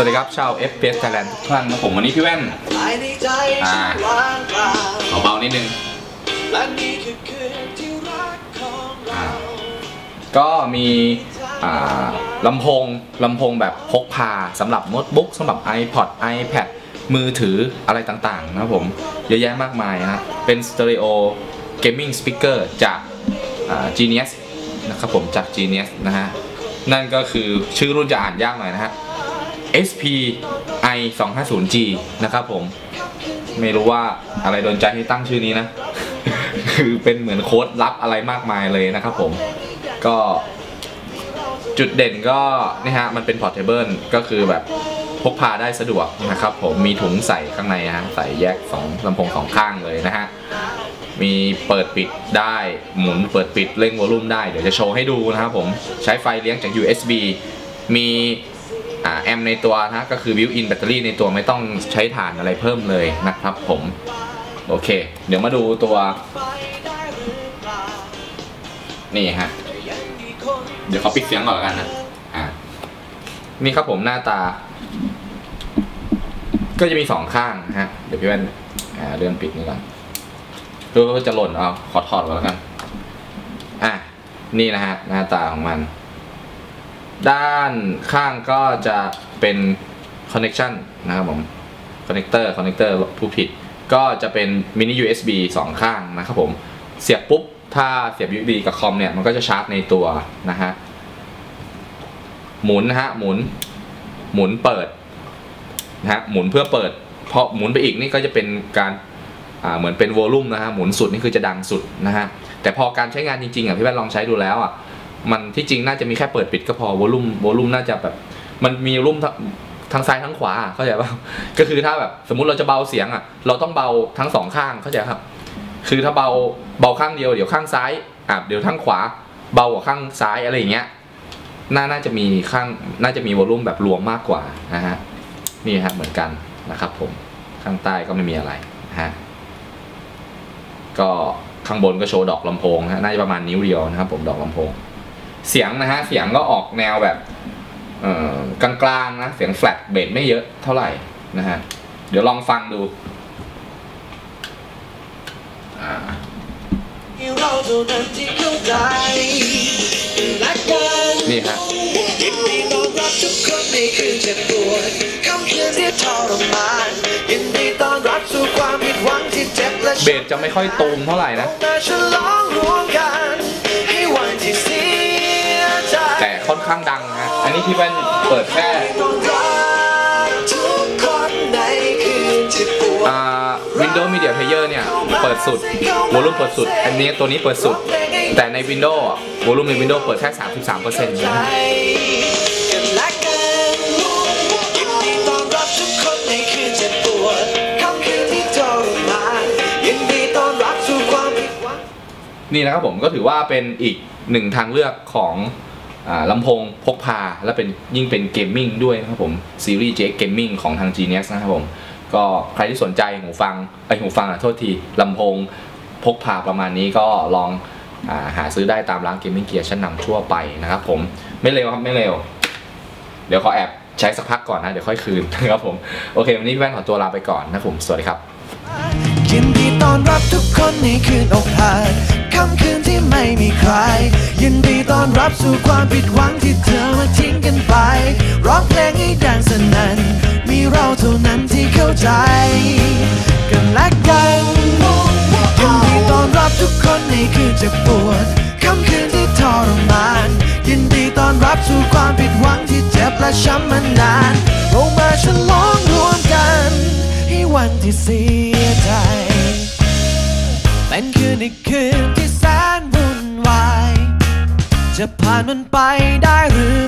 วัสดีครับชาว FPS Thailand ทุกท่านนะผมวันนี้พี่แว่นอ่าเบาๆนิดนึงและนี่คือคืนที่รักของเราก็มีอ่าลำโพงลำโพงแบบพกพาสำหรับโน้ตบุ๊กสำหรับ iPod iPad มือถืออะไรต่างๆนะครับผมเยอะแยะมากมายฮะเป็นสเตอริโอเกมมิ่งสปีกเกอร์จากอ่า Genius นะครับผมจาก Genius นะฮะ นั่นก็คือชื่อรุ่นจะอ่านยากหน่อยนะฮะ SPI 250G นะครับผม ไม่รู้ว่าอะไรโดนใจให้ตั้งชื่อนี้นะ คือเป็นเหมือนโค้ดลับอะไรมากมายเลยนะครับผม ก็จุดเด่นก็นี่ฮะ มันเป็นพอร์ตเทเบิลก็คือแบบพกพาได้สะดวกนะครับผมมีถุงใส่ข้างในฮะใส่แยกสองลำโพงสองข้างเลยนะฮะ มีเปิดปิดได้หมุนเปิดปิดเร่งวอลลุ่มได้ เดี๋ยวจะโชว์ให้ดูนะครับผม ใช้ไฟเลี้ยงจาก USB มี แอมในตัวนะก็คือ built-in แบตเตอรี่ในตัวไม่ต้องใช้ถ่านอะไรเพิ่มเลยนะครับผมโอเค เดี๋ยวมาดูตัว นี่ฮะ เดี๋ยวเขาปิดเสียงก่อนแล้วกันนะอ่านี่ครับผมหน้าตา ก็จะมีสองข้างนะฮะ เดี๋ยวพี่แว่นอ่าเลื่อนปิดนี่ก่อนดูว่าจะหล่นเอาขอถอดก่อนแล้วกัน อะนี่นะฮะ หน้าตาของมัน ด้านข้างก็จะเป็น connection นะครับผม connector connector ผู้ผิด ก็จะเป็น mini USB 2 ข้างนะครับผม เสียบปุ๊บ ถ้าเสียบ USB กับคอมเนี่ย มันก็จะชาร์จในตัวนะฮะ หมุนนะฮะ หมุน หมุนเปิดนะฮะ หมุนเพื่อเปิด พอหมุนไปอีกนี่ก็จะเป็นการอ่าเหมือนเป็นวอลลุ่มนะฮะ หมุนสุดนี่คือจะดังสุดนะฮะ แต่พอการใช้งานจริงๆอะพี่แว่นลองใช้ดูแล้วอะ มันที่จริงน่าจะมีแค่เปิดปิดก็พอวอลลุ่มวอลลุ่มน่าจะแบบ มันมีวอลุ่มทั้งซ้ายทั้งขวาเข้าใจป่ะก็คือถ้าแบบสมมุติเราจะเบาเสียงอะ เราต้องเบาทั้งสองข้างเข้าใจครับ คือถ้าเบาเบาข้างเดียวเดี๋ยวข้างซ้ายอะเดี๋ยวข้างขวา เบากว่าข้างซ้ายอะไรอย่างเงี้ยน่าน่าจะมีข้างน่าจะมีวอลลุ่มแบบรวมมากกว่านะฮะนี่ฮะเหมือนกันนะครับผมข้างใต้ก็ไม่มีอะไรนะฮะก็ข้างบนก็โชว์ดอกลำโพงนะฮะน่าจะประมาณนิ้วเดียวนะครับผมดอกลำโพง เสียงนะฮะเสียงก็ออกแนวแบบกลางๆนะเสียงแฟลตเบสไม่เยอะเท่าไหร่นะฮะเดี๋ยวลองฟังดูนี่ฮะเบสจะไม่ค่อยตูมเท่าไหร่นะางดังนะ อันนี้ที่แว่นเปิดแค่ต้อนรับทุกคนในคืนที่ปวดอ่า Windows Media Player เนี่ย เปิดสุดวอลลุ่มเปิดสุด อันนี้ตัวนี้เปิดสุด แต่ใน Windows วอลลุ่มใน Windows เปิดแค่ 33%นะกันและกันยินดีต้อนรับทุกคนในคืนเจ็บปวดค่ำคืนที่ทรมานยินดีต้อนรับสู่ความผิดหวังนี่นะครับผมก็ถือว่าเป็นอีกหนึ่งทางเลือกของอา ลำโพงพกพาและเป็นยิ่งเป็นเกมมิ่งด้วยนะครับผมซีรีส์ JX Gaming ของทาง Genius นะครับผมก็ใครที่สนใจหูฟังไอหูฟังอะโทษทีลำโพงพกพาประมาณนี้ก็ลองอาหาซื้อได้ตามร้านเกมมิ่งเกียร์ชั้นนำทั่วไปนะครับผมไม่เร็วครับไม่เร็ว เดี๋ยวขอแอบใช้สักพักก่อนนะ เดี๋ยวค่อยคืนนะครับผมโอเค วันนี้พี่แว่นขอตัวลาไปก่อนนะครับผม สวัสดีครับยินดีต้อนรับทุกคนในคืนอกหัก ค่ำคืนที่ไม่มีใคร ยินดีต้อนรับสู่ความผิดหวังที่เธอมาทิ้งกันไป ร้องเพลงให้ดังสนั่น มีเราเท่านั้นที่เข้าใจ กันและกันยินดีต้อนรับทุกคนในคืนเจ็บปวดค่ำคืนที่ทรมาน ยินดีต้อนรับสู่ความผิดหวังที่เจ็บและช้ำมานานเรามาฉลองรวมกัน ให้วันที่เสียใจ เป็นคืนอีกคืนที่แสนวุ่นวาย จะผ่านมันไปได้หรือ